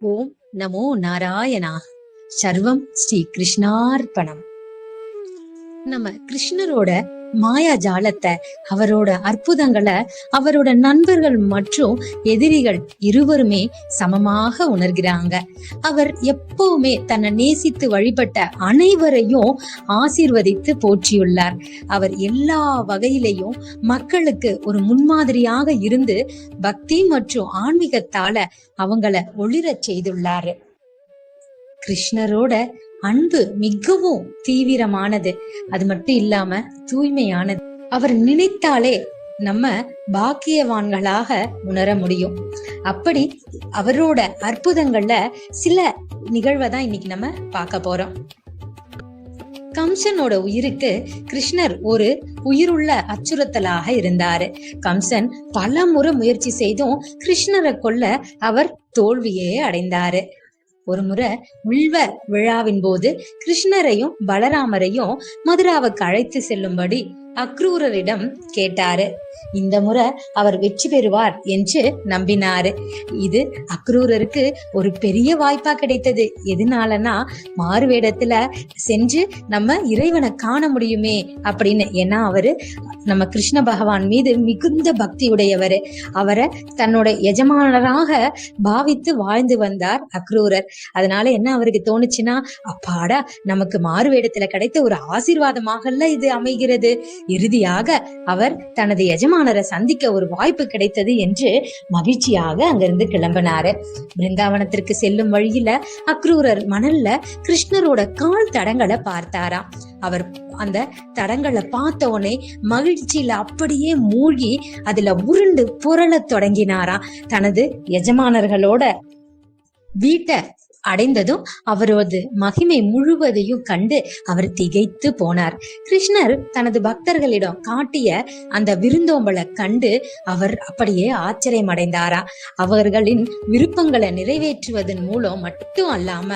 ஓம் நமோ நாராயணா. சர்வம் ஸ்ரீ கிருஷ்ணார்ப்பணம் நம்ம கிருஷ்ணரோட மாயா ஜாலத்தை அவரோட அற்புதங்களை அவரோட நண்பர்கள் மற்றும் எதிரிகள் இருவருமே சமமாக உணர்கிறாங்க. அவர் எப்பவுமே தன்னை நேசித்து வழிபட்ட அனைவரையும் ஆசீர்வதித்து போற்றியுள்ளார். அவர் எல்லா வகையிலையும் மக்களுக்கு ஒரு முன்மாதிரியாக இருந்து பக்தி மற்றும் ஆன்மீகத்தால அவங்கள ஒளிரச் செய்துள்ளாரு. கிருஷ்ணரோட அன்பு மிகவும் தீவிரமானது. அது மட்டும் இல்லாம தூய்மையானது. அவர் நினைத்தாலே நம்ம பாக்கியவான்களாக உணர முடியும். அப்படி அவரோட அற்புதங்கள்ல சில நிகழ்வை தான் இன்னைக்கு நம்ம பார்க்க போறோம். கம்சனோட உயிருக்கு கிருஷ்ணர் ஒரு உயிருள்ள அச்சுறுத்தலாக இருந்தாரு. கம்சன் பல முறை முயற்சி செய்தும் கிருஷ்ணரை கொல்ல அவர் தோல்வியே அடைந்தாரு. ஒரு முறை உள்வ விழாவின் போது கிருஷ்ணரையும் பலராமரையும் மதுராவுக்கு அழைத்து செல்லும்படி அக்ரூரரிடம் கேட்டாரு இந்த முறை அவர் வெற்றி பெறுவார் என்று நம்பினாரு. இது அக்ரூரருக்கு ஒரு பெரிய வாய்ப்பா கிடைத்தது. எதனாலனா மாறுவேடத்துல சென்று நம்ம இறைவனை காண முடியுமே அப்படின்னு. ஏன்னா அவரு நம்ம கிருஷ்ண பகவான் மீது மிகுந்த பக்தி உடையவர். அவரை தன்னோட எஜமானராக பாவித்து வாழ்ந்து வந்தார் அக்ரூரர். அதனால என்ன அவருக்கு தோணுச்சுன்னா அப்பாடா நமக்கு மாறுவேடத்துல கிடைத்த ஒரு ஆசீர்வாதமாகல இது அமைகிறது. இறுதியாக அவர் தனது எஜமானரை சந்திக்க ஒரு வாய்ப்பு கிடைத்தது என்று மகிழ்ச்சியாக அங்கிருந்து கிளம்பினாரு. பிருந்தாவனத்திற்கு செல்லும் வழியில அக்ரூரர் மணல்ல கிருஷ்ணரோட கால் தடங்களை பார்த்தாராம். அவர் அந்த தடங்களை பார்த்த உடனே மகிழ்ச்சியில அப்படியே மூழ்கி அதுல உருண்டு புரள தொடங்கினாராம். தனது எஜமானர்களோட வீட்டை அடைந்ததும் அவரது மகிமை முழுவதையும் கண்டு அவர் திகைத்து போனார். கிருஷ்ணர் தனது பக்தர்களிடம் காட்டிய அந்த விருந்தோம்பலை கண்டு அவர் அப்படியே ஆச்சரியம் அடைந்தாரா அவர்களின் விருப்பங்களை நிறைவேற்றுவதன் மூலம் மட்டும் அல்லாம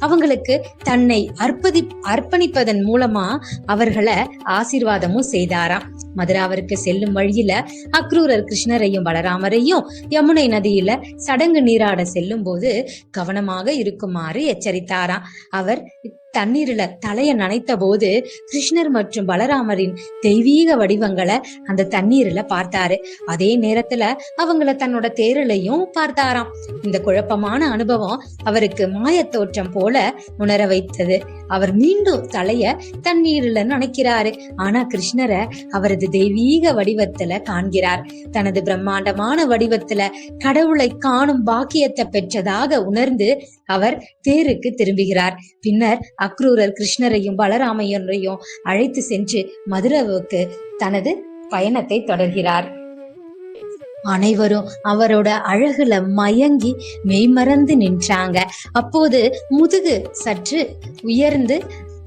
அவங்களுக்கு தன்னை அர்ப்பதி அர்ப்பணிப்பதன் மூலமா அவர்களை ஆசீர்வாதமும் செய்தாராம் மதுராவிற்கு செல்லும் வழியில அக்ரூரர் கிருஷ்ணரையும் பலராமரையும் யமுனை நதியில சடங்கு நீராட செல்லும் போது கவனமாக இருக்குமாறு எச்சரித்தாராம். அவர் தண்ணீர்ல தலைய நனைத்த போது கிருஷ்ணர் மற்றும் பலராமரின் தெய்வீக வடிவங்களை அந்த தண்ணீர்ல பார்த்தாரு. அதே நேரத்துல அவங்கள தன்னோட தேரலையும் பார்த்தாராம். இந்த குழப்பமான அனுபவம் அவருக்கு மாயத்தோற்றம் போல உணர வைத்தது. அவர் மீண்டும் தலைய தண்ணீர்ல நினைக்கிறாரு. ஆனா கிருஷ்ணரை அவரது தெய்வீக வடிவத்துல காண்கிறார். தனது பிரம்மாண்டமான வடிவத்துல கடவுளை காணும் பாக்கியத்தை பெற்றதாக உணர்ந்து அவர் தேருக்கு திரும்புகிறார். பின்னர் அக்ரூரர் கிருஷ்ணரையும் பலராமையரையும் அழைத்து சென்று மதுராவுக்கு தனது பயணத்தை தொடர்கிறார். அனைவரும் அவரோட அழகுல மயங்கி மெய்மறந்து நின்றாங்க. அப்போது முதுகு சற்று உயர்ந்து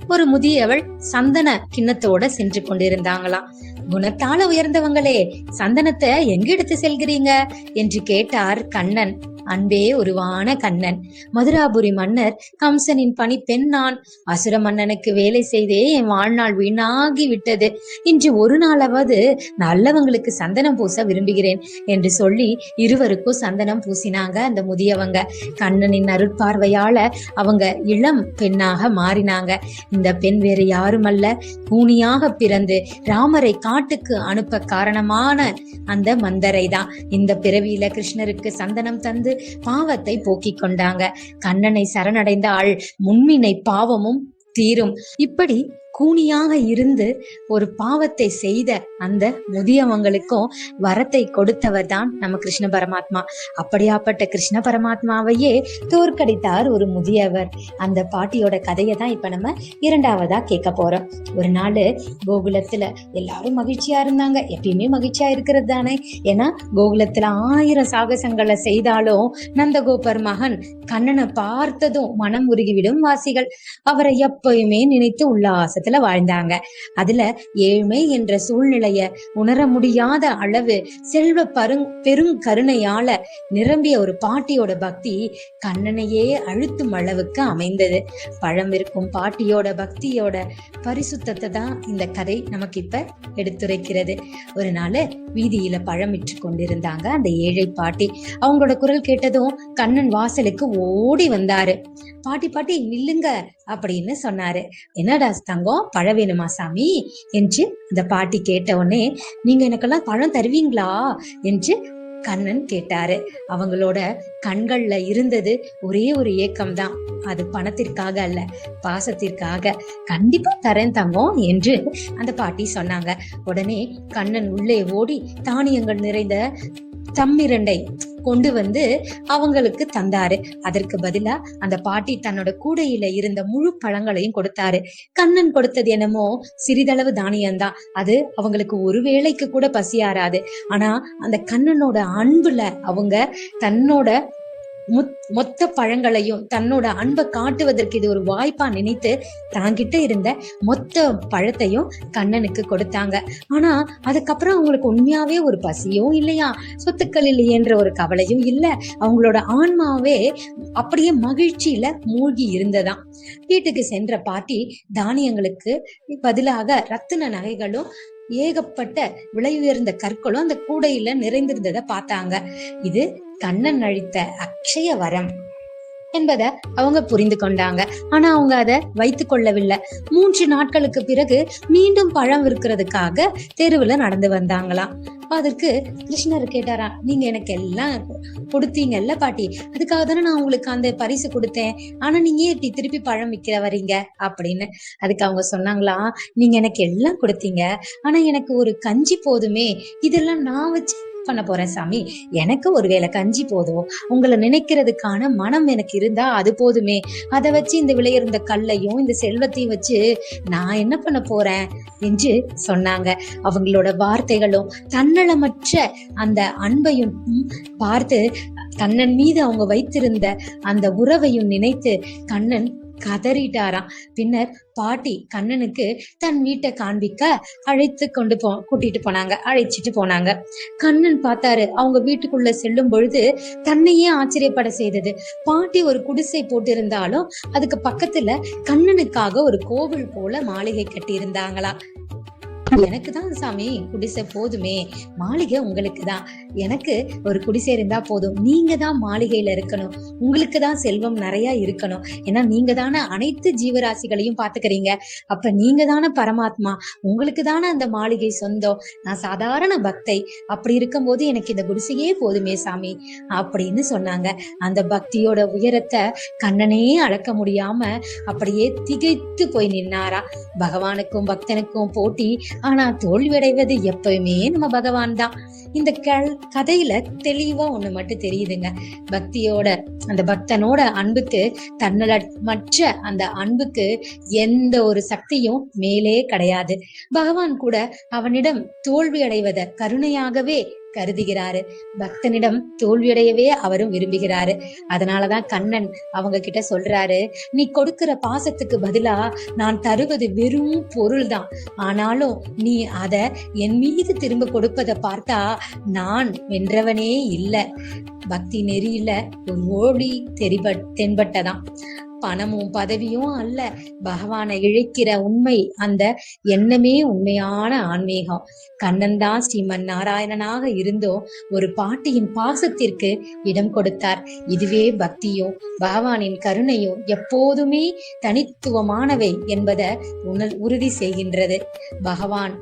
ஒரு முதியவள் சந்தன கிண்ணத்தோட சென்று கொண்டிருந்தாங்களாம். குணத்தால உயர்ந்தவங்களே சந்தனத்தை எங்க எடுத்து செல்கிறீங்க? என்று கேட்டார் கண்ணன். அன்பே உருவான கண்ணன். மதுராபுரி மன்னர் கம்சனின் பணி பெண் நான் அசுர மன்னனுக்கு வேலை செய்தே என் வாழ்நாள் வீணாகி விட்டது. இன்று ஒரு நாளாவது நல்லவங்களுக்கு சந்தனம் பூச விரும்புகிறேன் என்று சொல்லி இருவருக்கும் சந்தனம் பூசினாங்க அந்த முதியவங்க. கண்ணனின் அருட்பார்வையால அவங்க இளம் பெண்ணாக மாறினாங்க. இந்த பெண் வேறு யாருமல்ல. கூனியாக பிறந்து ராமரை காட்டுக்கு அனுப்ப காரணமான அந்த மந்தரை தான் இந்த பிறவியில கிருஷ்ணருக்கு சந்தனம் தந்து பாவத்தை போக்கிக் கொண்டாங்க. கண்ணனை சரணடைந்தாள் முன்வினை பாவமும் தீரும். இப்படி கூனியாக இருந்து ஒரு பாவத்தை செய்த அந்த முதியவங்களுக்கும் வரத்தை கொடுத்தவர் தான் நம்ம கிருஷ்ண பரமாத்மா. அப்படியாப்பட்ட கிருஷ்ண பரமாத்மாவையே தோற்கடித்தார் ஒரு முதியவர். அந்த பாட்டியோட கதையை தான் இப்ப நம்ம இரண்டாவதா கேட்க போறோம். ஒரு நாள் கோகுலத்துல எல்லாரும் மகிழ்ச்சியா இருந்தாங்க. எப்பயுமே மகிழ்ச்சியா இருக்கிறது தானே. ஏன்னா கோகுலத்துல ஆயிரம் சாகசங்களை செய்தாலும் நந்தகோபர் மகன் கண்ணனை பார்த்ததும் மனம் உருகிவிடும் வாசிகள். அவரை எப்பயுமே நினைத்து உல்லாசத்துல ஆச்சிரியத்துல வாழ்ந்தாங்க. அதுல ஏழ்மை என்ற சூழ்நிலைய உணர முடியாத அளவு செல்வ பருங் பெரும் கருணையால நிரம்பிய ஒரு பாட்டியோட பக்தி கண்ணனையே அழுத்தும் அளவுக்கு அமைந்தது. பழம் இருக்கும் பாட்டியோட பக்தியோட பரிசுத்தத்தை தான் இந்த கதை நமக்கு இப்ப எடுத்துரைக்கிறது. ஒரு நாள் வீதியில பழமிட்டு கொண்டிருந்தாங்க அந்த ஏழை பாட்டி. அவங்களோட குரல் கேட்டதும் கண்ணன் வாசலுக்கு ஓடி வந்தாரு. பாட்டி பாட்டி நில்லுங்க. அப்படின்னு சொன்னாரு. என்னடா தங்கம்? பழம் வேணுமா சாமி? என்று அந்த பாட்டி கேட்ட உடனே நீங்க எனக்கெல்லாம் பழம் தருவீங்களா? என்று கண்ணன் கேட்டாரு. அவங்களோட கண்கள்ல இருந்தது ஒரே ஒரு ஏக்கம் தான் அது பணத்திற்காக அல்ல பாசத்திற்காக. கண்டிப்பா தரேன் தங்கம் என்று அந்த பாட்டி சொன்னாங்க. உடனே கண்ணன் உள்ளே ஓடி தானியங்கள் நிறைந்த தம்மிரண்டை கொண்டு வந்து அவங்களுக்கு தந்தாரு. அதற்கு பதிலா அந்த பாட்டி தன்னோட கூடையில இருந்த முழு பழங்களையும் கொடுத்தாரு. கண்ணன் கொடுத்தது என்னமோ சிறிதளவு தானியம்தான். அது அவங்களுக்கு ஒரு வேளைக்கு கூட பசியாராது. ஆனா அந்த கண்ணனோட அன்புல அவங்க தன்னோட மொத்த பழங்களையும் தன்னோட அன்பை காட்டுவதற்கு இது ஒரு வாய்ப்பா நினைத்து தாங்கிட்ட இருந்த மொத்த பழத்தையும் கண்ணனுக்கு கொடுத்தாங்க. ஆனா அதுக்கப்புறம் அவங்களுக்கு உண்மையாவே ஒரு பசியும் இல்லையா? சொத்துக்கள் இல்லையன்ற ஒரு கவலையும் இல்ல. அவங்களோட ஆன்மாவே அப்படியே மகிழ்ச்சியில மூழ்கி இருந்ததாம். வீட்டுக்கு சென்ற பாட்டி தானியங்களுக்கு பதிலாக ரத்தின நகைகளும் ஏகப்பட்ட விலை உயர்ந்த கற்களும் அந்த கூடையில நிறைந்திருந்ததை பார்த்தாங்க. இது கண்ணன் அழித்த அக்ஷய வரம். என்பதை அவங்க புரிந்து கொண்டாங்க. ஆனா அவங்க அதை வைத்து கொள்ளவில்லை. மூன்று நாட்களுக்கு பிறகு மீண்டும் பழம் விற்கிறதுக்காக தெருவுல நடந்து வந்தாங்களாம். அதற்கு கிருஷ்ணர் கேட்டாரா நீங்க எனக்கு எல்லாம் கொடுத்தீங்கல்ல பாட்டி. அதுக்காக தானே நான் உங்களுக்கு அந்த பரிசு கொடுத்தேன். ஆனா நீங்க இப்படி திருப்பி பழம் விற்கிற வரீங்க? அப்படின்னு அதுக்கு அவங்க சொன்னாங்களா நீங்க எனக்கு எல்லாம் கொடுத்தீங்க. ஆனா எனக்கு ஒரு கஞ்சி போதுமே. இதெல்லாம் நான் வச்சு பண்ண போறேன் சாமி. எனக்கு ஒருவேளை கஞ்சி போதும் உங்களை நினைக்கிறதுக்கான மனம் எனக்கு இருந்தா அது போதுமே. அதை வச்சு இந்த விளையிருந்த கல்லையும் இந்த செல்வத்தையும் வச்சு நான் என்ன பண்ண போறேன் என்று சொன்னாங்க. அவங்களோட வார்த்தைகளும் தன்னலமற்ற அந்த அன்பையும் பார்த்து கண்ணன் மீது அவங்க வைத்திருந்த அந்த உறவையும் நினைத்து கண்ணன் கதறிட்டாராம். பின்னர் பாட்டி கண்ணனுக்கு தன் வீட்டை காண்பிக்க அழைத்து கொண்டு போ கூட்டிட்டு போனாங்க. அழைச்சிட்டு போனாங்க. கண்ணன் பார்த்தாரு. அவங்க வீட்டுக்குள்ள செல்லும் பொழுது தன்னையே ஆச்சரியப்பட செய்தது. பாட்டி ஒரு குடிசை போட்டிருந்தாலும் அதுக்கு பக்கத்துல கண்ணனுக்காக ஒரு கோவில் போல மாளிகை கட்டி இருந்தாங்களா எனக்கு தான் சாமி குடிசை போதுமே. மாளிகை உங்களுக்கு தான் எனக்கு ஒரு குடிசை இருந்தா போதும். நீங்க தான் மாளிகையில இருக்கணும். உங்களுக்கு தான் செல்வம் நிறைய இருக்கணும். ஏன்னா நீங்க தானே அனைத்து ஜீவராசிகளையும் பாத்துக்கிறீங்க அப்ப நீங்க தானே பரமாத்மா. உங்களுக்கு தானே அந்த மாளிகை சொந்தம். நான் சாதாரண பக்தை. அப்படி இருக்கும்போது எனக்கு இந்த குடிசையே போதுமே சாமி. அப்படின்னு சொன்னாங்க. அந்த பக்தியோட உயரத்தை கண்ணனே அளக்க முடியாம அப்படியே திகைத்து போய் நின்னாரா. பகவானுக்கும் பக்தனுக்கும் போட்டி ஆனா தோல்வியடைவது எப்பயுமே நம்ம பகவான் தான். இந்த கதையில தெளிவா ஒண்ணு மட்டும் தெரியுதுங்க. பக்தியோட அந்த பக்தனோட அன்புக்கு மற்ற அந்த அன்புக்கு எந்த ஒரு சக்தியும் மேலே கிடையாது. பகவான் கூட அவனிடம் தோல்வி அடைவத கருணையாகவே கருதுகிறாரு. பக்தனிடம் தோல்வியடையவே அவரும் விரும்புகிறாரு. அதனாலதான் கண்ணன் அவங்க கிட்ட சொல்றாரு நீ கொடுக்கிற பாசத்துக்கு பதிலா நான் தருவது வெறும் பொருள் தான் ஆனாலும் நீ அத என் மீது திரும்ப கொடுப்பதை பார்த்தா நான் வென்றவனே இல்லை. பக்தி நெறியில ஒரு ஓடி தெரிப தென்பட்டதான் பணமும் பதவியும் அல்ல. பகவானை இழைக்கிற உண்மை அந்த எண்ணமே உண்மையான ஆன்மீகம். கண்ணன் தான் ஸ்ரீமன் நாராயணனாக இருந்தோ ஒரு பாட்டியின் பாசத்திற்கு இடம் கொடுத்தார். இதுவே பக்தியும் பகவானின் கருணையும் எப்போதுமே தனித்துவமானவை என்பதை உணர் உறுதி செய்கின்றது. பகவான்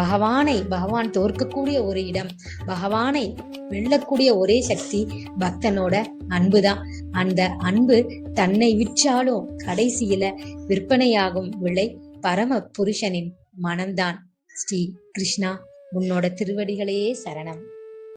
பகவானை பகவான் தோற்கக்கூடிய ஒரு இடம் பகவானை வெல்லக்கூடிய ஒரே சக்தி பக்தனோட அன்புதான். அந்த அன்பு தன்னை விற்றாலும் கடைசியில விற்பனையாகும் விலை பரம புருஷனின் மனம்தான். ஸ்ரீ கிருஷ்ணா உன்னோட திருவடிகளே சரணம்.